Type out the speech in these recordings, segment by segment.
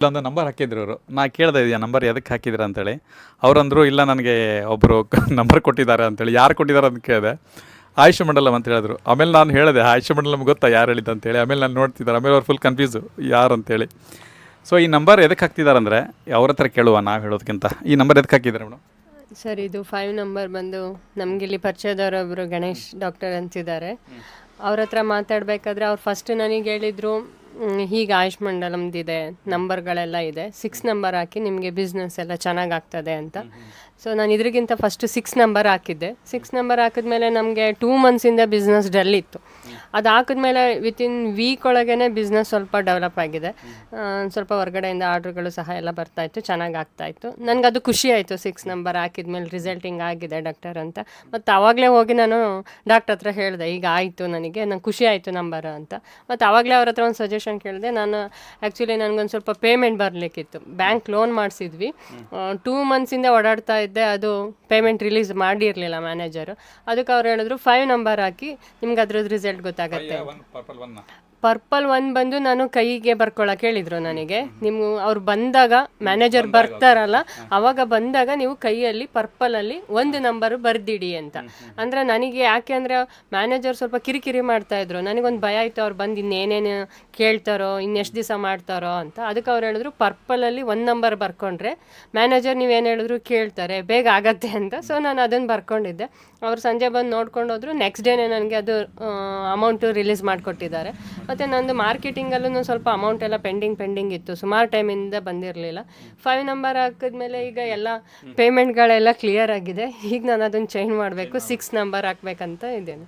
ಇಲ್ಲೊಂದು ನಂಬರ್ ಹಾಕಿದ್ರು ಅವರು. ನಾ ಕೇಳ್ದೆ ಇದೆಯಾ ನಂಬರ್ ಎದಕ್ಕೆ ಹಾಕಿದ್ರ ಅಂತೇಳಿ. ಅವ್ರಂದ್ರು ಇಲ್ಲ ನನಗೆ ಒಬ್ಬರು ನಂಬರ್ ಕೊಟ್ಟಿದ್ದಾರೆ ಅಂತೇಳಿ. ಯಾರು ಕೊಟ್ಟಿದ್ದಾರೆ ಅಂತ ಕೇಳಿದೆ. ಆಯುಷ್ ಮಂಡಲಂ ಅಂತ ಹೇಳಿದ್ರು. ಆಮೇಲೆ ನಾನು ಹೇಳಿದೆ ಆಯುಷ ಮಂಡಲಂ ಗೊತ್ತಾ ಯಾರು ಹೇಳಿದ್ದು ಅಂತೇಳಿ. ಆಮೇಲೆ ನಾನು ನೋಡ್ತಿದ್ದಾರೆ ಆಮೇಲೆ ಅವ್ರು ಫುಲ್ ಕನ್ಫ್ಯೂಸು ಯಾರು ಅಂತೇಳಿ. ಸೊ ಈ ನಂಬರ್ ಎದಕ್ಕೆ ಹಾಕ್ತಿದ್ದಾರೆ ಅಂದರೆ ಅವ್ರ ಹತ್ರ ಕೇಳುವ ನಾವು ಹೇಳೋದಕ್ಕಿಂತ ಈ ನಂಬರ್ ಎದಕ್ಕೆ ಹಾಕಿದ್ದಾರೆ ಮೇಡಮ್ ಸರ್ ಇದು ಫೈವ್ ನಂಬರ್ ಬಂದು ನಮ್ಗೆ ಇಲ್ಲಿ ಪರಿಚಯದವರೊಬ್ಬರು ಗಣೇಶ್ ಡಾಕ್ಟರ್ ಅಂತಿದ್ದಾರೆ. ಅವ್ರ ಹತ್ರ ಮಾತಾಡಬೇಕಾದ್ರೆ ಅವ್ರು ಫಸ್ಟ್ ನನಗೆ ಹೇಳಿದರು ಹೀಗೆ ಆಯುಷ್ ಮಂಡಲಮ್ದಿದೆ ನಂಬರ್ಗಳೆಲ್ಲ ಇದೆ. ಸಿಕ್ಸ್ ನಂಬರ್ ಹಾಕಿ ನಿಮಗೆ ಬಿಸ್ನೆಸ್ ಎಲ್ಲ ಚೆನ್ನಾಗಾಗ್ತದೆ ಅಂತ. ಸೊ ನಾನು ಇದ್ರಿಗಿಂತ ಫಸ್ಟ್ ಸಿಕ್ಸ್ ನಂಬರ್ ಹಾಕಿದ್ದೆ. ಸಿಕ್ಸ್ ನಂಬರ್ ಹಾಕಿದ್ಮೇಲೆ ನಮಗೆ ಟೂ ಮಂತ್ಸಿಂದ ಬಿಸ್ನೆಸ್ ಡಲ್ ಇತ್ತು. ಅದು ಹಾಕಿದ್ಮೇಲೆ ವಿತಿನ್ ವೀಕ್ ಒಳಗೇ ಬಿಸ್ನೆಸ್ ಸ್ವಲ್ಪ ಡೆವಲಪ್ ಆಗಿದೆ. ಸ್ವಲ್ಪ ಹೊರಗಡೆಯಿಂದ ಆರ್ಡ್ರ್ಗಳು ಸಹ ಎಲ್ಲ ಬರ್ತಾ ಇತ್ತು, ಚೆನ್ನಾಗಿ ಆಗ್ತಾ ಇತ್ತು. ನನಗೆ ಅದು ಖುಷಿ ಆಯಿತು ಸಿಕ್ಸ್ ನಂಬರ್ ಹಾಕಿದ್ಮೇಲೆ ರಿಸಲ್ಟಿಂಗ್ ಆಗಿದೆ ಡಾಕ್ಟರ್ ಅಂತ. ಮತ್ತು ಆವಾಗಲೇ ಹೋಗಿ ನಾನು ಡಾಕ್ಟರ್ ಹತ್ರ ಹೇಳಿದೆ, ಈಗ ಆಯಿತು ನನಗೆ, ನಂಗೆ ಖುಷಿ ಆಯಿತು ನಂಬರ್ ಅಂತ. ಮತ್ತು ಆವಾಗಲೇ ಅವ್ರ ಹತ್ರ ಒಂದು ಸಜೆಷನ್ ಕೇಳಿದೆ, ನಾನು ಆ್ಯಕ್ಚುಲಿ ನನಗೊಂದು ಸ್ವಲ್ಪ ಪೇಮೆಂಟ್ ಬರಲಿಕ್ಕಿತ್ತು. ಬ್ಯಾಂಕ್ ಲೋನ್ ಮಾಡಿಸಿದ್ವಿ. ಟೂ ಮಂತ್ಸಿಂದ ಓಡಾಡ್ತಾ ಇದ್ದೆ ಅದು ಪೇಮೆಂಟ್ ರಿಲೀಸ್ ಮಾಡಿರಲಿಲ್ಲ ಮ್ಯಾನೇಜರು ಅದಕ್ಕೆ ಅವ್ರು ಹೇಳಿದ್ರು ಫೈವ್ ನಂಬರ್ ಹಾಕಿ ನಿಮ್ಗೆ ಅದ್ರದ್ದು ರಿಸಲ್ಟ್ ಗೊತ್ತಾಗತ್ತೆ. ಪರ್ಪಲ್ ಒನ್ ಬಂದು ನಾನು ಕೈಗೆ ಬರ್ಕೊಳಕ್ಕೆ ಹೇಳಿದ್ರು ನನಗೆ. ನೀವು ಅವ್ರು ಬಂದಾಗ ಮ್ಯಾನೇಜರ್ ಬರ್ತಾರಲ್ಲ ಅವಾಗ ಬಂದಾಗ ನೀವು ಕೈಯಲ್ಲಿ ಪರ್ಪಲಲ್ಲಿ ಒಂದು ನಂಬರ್ ಬರ್ದಿಡಿ ಅಂತ. ಅಂದ್ರೆ ನನಗೆ ಯಾಕೆ ಅಂದ್ರೆ ಮ್ಯಾನೇಜರ್ ಸ್ವಲ್ಪ ಕಿರಿಕಿರಿ ಮಾಡ್ತಾ ಇದ್ರು. ನನಗೊಂದು ಭಯ ಆಯ್ತು ಅವ್ರು ಬಂದು ಇನ್ನೇನೇನು ಕೇಳ್ತಾರೋ ಇನ್ನೆಷ್ಟು ದಿವಸ ಮಾಡ್ತಾರೋ ಅಂತ. ಅದಕ್ಕೆ ಅವ್ರು ಹೇಳಿದ್ರು ಪರ್ಪಲಲ್ಲಿ ಒಂದು ನಂಬರ್ ಬರ್ಕೊಂಡ್ರೆ ಮ್ಯಾನೇಜರ್ ನೀವೇನು ಹೇಳಿದ್ರು ಕೇಳ್ತಾರೆ ಬೇಗ ಆಗತ್ತೆ ಅಂತ. ಸೊ ನಾನು ಅದನ್ನು ಬರ್ಕೊಂಡಿದ್ದೆ. ಅವ್ರು ಸಂಜೆ ಬಂದು ನೋಡ್ಕೊಂಡು ಹೋದ್ರು ನೆಕ್ಸ್ಟ್ ಡೇನೇ ನನಗೆ ಅದು ಅಮೌಂಟು ರಿಲೀಸ್ ಮಾಡಿಕೊಟ್ಟಿದ್ದಾರೆ. ಮತ್ತು ನಂದು ಮಾರ್ಕೆಟಿಂಗಲ್ಲೂ ಸ್ವಲ್ಪ ಅಮೌಂಟ್ ಎಲ್ಲ ಪೆಂಡಿಂಗ್ ಪೆಂಡಿಂಗ್ ಇತ್ತು. ಸುಮಾರು ಟೈಮಿಂದ ಬಂದಿರಲಿಲ್ಲ. ಫೈವ್ ನಂಬರ್ ಹಾಕಿದ್ಮೇಲೆ ಈಗ ಎಲ್ಲ ಪೇಮೆಂಟ್ಗಳೆಲ್ಲ ಕ್ಲಿಯರ್ ಆಗಿದೆ. ಈಗ ನಾನು ಅದನ್ನು ಚೇಂಜ್ ಮಾಡಬೇಕು ಸಿಕ್ಸ್ ನಂಬರ್ ಹಾಕ್ಬೇಕಂತ ಇದ್ದೇನೆ.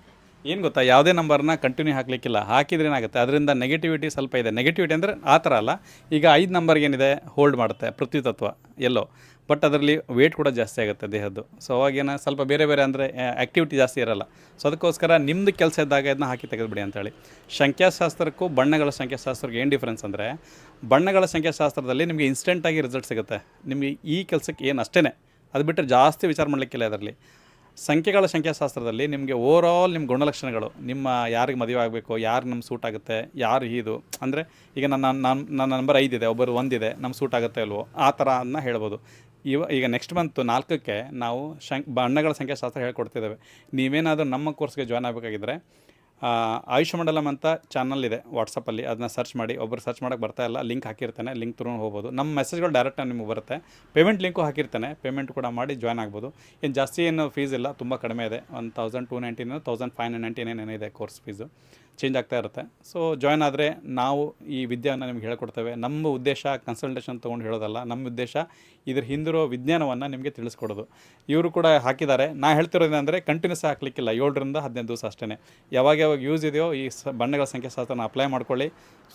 ಏನು ಗೊತ್ತಾ? ಯಾವುದೇ ನಂಬರ್ನ ಕಂಟಿನ್ಯೂ ಹಾಕ್ಲಿಕ್ಕಿಲ್ಲ. ಹಾಕಿದ್ರೆ ಏನಾಗುತ್ತೆ? ಅದರಿಂದ ನೆಗೆಟಿವಿಟಿ ಸ್ವಲ್ಪ ಇದೆ. ನೆಗೆಟಿವಿಟಿ ಅಂದರೆ ಆ ಥರ ಅಲ್ಲ. ಈಗ ಐದು ನಂಬರ್ಗೆ ಏನಿದೆ? ಹೋಲ್ಡ್ ಮಾಡುತ್ತೆ. ಪೃಥ್ವಿ ತತ್ವ ಎಲ್ಲೋ ಬಟ್ ಅದರಲ್ಲಿ ವೇಟ್ ಕೂಡ ಜಾಸ್ತಿ ಆಗುತ್ತೆ ದೇಹದ್ದು. ಸೊ ಅವಾಗೇನ ಸ್ವಲ್ಪ ಬೇರೆ ಬೇರೆ ಅಂದರೆ ಆ್ಯಕ್ಟಿವಿಟಿ ಜಾಸ್ತಿ ಇರಲ್ಲ. ಸೊ ಅದಕ್ಕೋಸ್ಕರ ನಿಮ್ಮದು ಕೆಲಸ ಇದ್ದಾಗ ಇದನ್ನ ಹಾಕಿ ತೆಗೆದುಬಿಡಿ ಅಂತೇಳಿ. ಸಂಖ್ಯಾಶಾಸ್ತ್ರಕ್ಕೂ ಬಣ್ಣಗಳ ಸಂಖ್ಯಾಶಾಸ್ತ್ರಕ್ಕೆ ಏನು ಡಿಫ್ರೆನ್ಸ್ ಅಂದರೆ, ಬಣ್ಣಗಳ ಸಂಖ್ಯಾಶಾಸ್ತ್ರದಲ್ಲಿ ನಿಮಗೆ ಇನ್ಸ್ಟೆಂಟಾಗಿ ರಿಸಲ್ಟ್ ಸಿಗುತ್ತೆ. ನಿಮಗೆ ಈ ಕೆಲಸಕ್ಕೆ ಏನು? ಅಷ್ಟೇ ಅದು ಬಿಟ್ಟರೆ ಜಾಸ್ತಿ ವಿಚಾರ ಮಾಡಲಿಕ್ಕಿಲ್ಲ ಇದರಲ್ಲಿ ಸಂಖ್ಯೆಗಳ ಸಂಖ್ಯಾಶಾಸ್ತ್ರದಲ್ಲಿ ನಿಮಗೆ ಓವರ್ ಆಲ್ ನಿಮ್ಮ ಗುಣಲಕ್ಷಣಗಳು, ನಿಮ್ಮ ಯಾರಿಗೆ ಮದುವೆ ಆಗಬೇಕು, ಯಾರು ನಮ್ಮ ಸೂಟ್ ಆಗುತ್ತೆ, ಯಾರು ಇದು ಅಂದರೆ ಈಗ ನನ್ನ ನನ್ನ ನನ್ನ ನಂಬರ್ ಐದಿದೆ ಒಬ್ಬರು ಒಂದಿದೆ ನಮ್ಮ ಸೂಟ್ ಆಗುತ್ತೆ ಅಲ್ವೋ ಆ ಥರ ಅನ್ನ ಹೇಳ್ಬೋದು. ಇವ, ಈಗ ನೆಕ್ಸ್ಟ್ ಮಂತ್ ನಾಲ್ಕಕ್ಕೆ ನಾವು ಶಂ ಬಣ್ಣಗಳ ಸಂಖ್ಯಾಶಾಸ್ತ್ರ ಹೇಳ್ಕೊಡ್ತಿದ್ದೇವೆ. ನೀವೇನಾದರೂ ನಮ್ಮ ಕೋರ್ಸ್ಗೆ ಜಾಯ್ನ್ ಆಗಬೇಕಾಗಿದ್ರೆ ಆಯುಷ್ ಮಂಡಲಂ ಅಂತ ಚಾನಲ್ ಇದೆ ವಾಟ್ಸಪ್ಪಲ್ಲಿ ಅದನ್ನ ಸರ್ಚ್ ಮಾಡಿ. ಒಬ್ಬರು ಸರ್ಚ್ ಮಾಡೋಕ್ಕೆ ಬರ್ತಾ ಇಲ್ಲ. ಲಿಂಕ್ ಹಾಕಿರ್ತಾನೆ. ಲಿಂಕ್ ತ್ರೂ ಹೋಗ್ಬೋದು. ನಮ್ಮ ಮೆಸೇಜ್ಗಳು ಡೈರೆಕ್ಟ್ ನಿಮಗೆ ಬರುತ್ತೆ. Payment link ಹಾಕಿರ್ತಾನೆ. ಪೇಮೆಂಟ್ ಕೂಡ ಮಾಡಿ ಜಾಯ್ನ್ ಆಗ್ಬೋದು. ಏನು ಜಾಸ್ತಿ ಏನು ಫೀಸ್ ಇಲ್ಲ. ತುಂಬ ಕಡಿಮೆ ಇದೆ. One thousand two nineteen thousand five ninety nine ಏನಿದೆ ಕೋರ್ಸ್ ಫೀಸು ಚೇಂಜ್ ಆಗ್ತಾ ಇರುತ್ತೆ. ಸೊ ಜಾಯ್ನ್ ಆದರೆ ನಾವು ಈ ವಿದ್ಯೆಯನ್ನು ನಿಮ್ಗೆ ಹೇಳ್ಕೊಡ್ತೇವೆ. ನಮ್ಮ ಉದ್ದೇಶ ಕನ್ಸಲ್ಟೇಷನ್ ತೊಗೊಂಡು ಹೇಳೋದಲ್ಲ, ನಮ್ಮ ಉದ್ದೇಶ ಇದ್ರ ಹಿಂದಿರೋ ವಿಜ್ಞಾನವನ್ನು ನಿಮಗೆ ತಿಳಿಸ್ಕೊಡೋದು. ಇವರು ಕೂಡ ಹಾಕಿದ್ದಾರೆ. ನಾ ಹೇಳ್ತಿರೋದೇನೆಂದರೆ ಕಂಟಿನ್ಯೂಸ್ ಹಾಕ್ಲಿಕ್ಕಿಲ್ಲ ಏಳರಿಂದ ಹದಿನೈದು ದಿವಸ ಅಷ್ಟೇ ಯಾವಾಗ ಯಾವಾಗ ಯೂಸ್ ಇದೆಯೋ ಈ ಸ ಬಣ್ಣಗಳ ಸಂಖ್ಯಾಶಾಸ್ತ್ರನ ಅಪ್ಲೈ ಮಾಡ್ಕೊಳ್ಳಿ.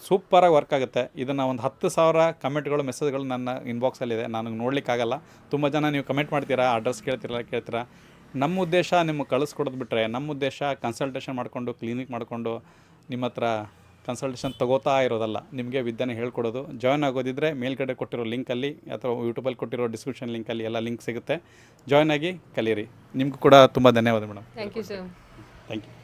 ಸೂಪರಾಗಿ ವರ್ಕ್ ಆಗುತ್ತೆ. ಇದನ್ನು ಒಂದು ಹತ್ತು ಸಾವಿರ ಕಮೆಂಟ್ಗಳು ಮೆಸೇಜ್ಗಳು ನನ್ನ ಇನ್ಬಾಕ್ಸಲ್ಲಿದೆ ನನಗೆ ನೋಡಲಿಕ್ಕಾಗಲ್ಲ. ತುಂಬ ಜನ ನೀವು ಕಮೆಂಟ್ ಮಾಡ್ತೀರಾ ಅಡ್ರೆಸ್ ಕೇಳ್ತೀರಾ ಕೇಳ್ತೀರಾ? ನಮ್ಮ ಉದ್ದೇಶ ನಿಮಗೆ ಕಳಿಸ್ಕೊಡೋದು ಬಿಟ್ಟರೆ ನಮ್ಮ ಉದ್ದೇಶ ಕನ್ಸಲ್ಟೇಷನ್ ಮಾಡಿಕೊಂಡು ಕ್ಲಿನಿಕ್ ಮಾಡಿಕೊಂಡು ನಿಮ್ಮ ಹತ್ರ ಕನ್ಸಲ್ಟೇಷನ್ ತಗೋತಾ ಇರೋದಲ್ಲ. ನಿಮಗೆ ವಿದ್ಯೆನ ಹೇಳ್ಕೊಡೋದು. ಜಾಯ್ನ್ ಆಗೋದಿದ್ರೆ ಮೇಲ್ಗಡೆ ಕೊಟ್ಟಿರೋ ಲಿಂಕಲ್ಲಿ ಅಥವಾ ಯೂಟ್ಯೂಬಲ್ಲಿ ಕೊಟ್ಟಿರೋ ಡಿಸ್ಕ್ರಿಪ್ಷನ್ ಲಿಂಕಲ್ಲಿ ಎಲ್ಲ ಲಿಂಕ್ ಸಿಗುತ್ತೆ. ಜಾಯ್ನ್ ಆಗಿ ಕಲಿಯಿರಿ. ನಿಮಗೂ ಕೂಡ ತುಂಬ ಧನ್ಯವಾದ madam. Thank you sir thank you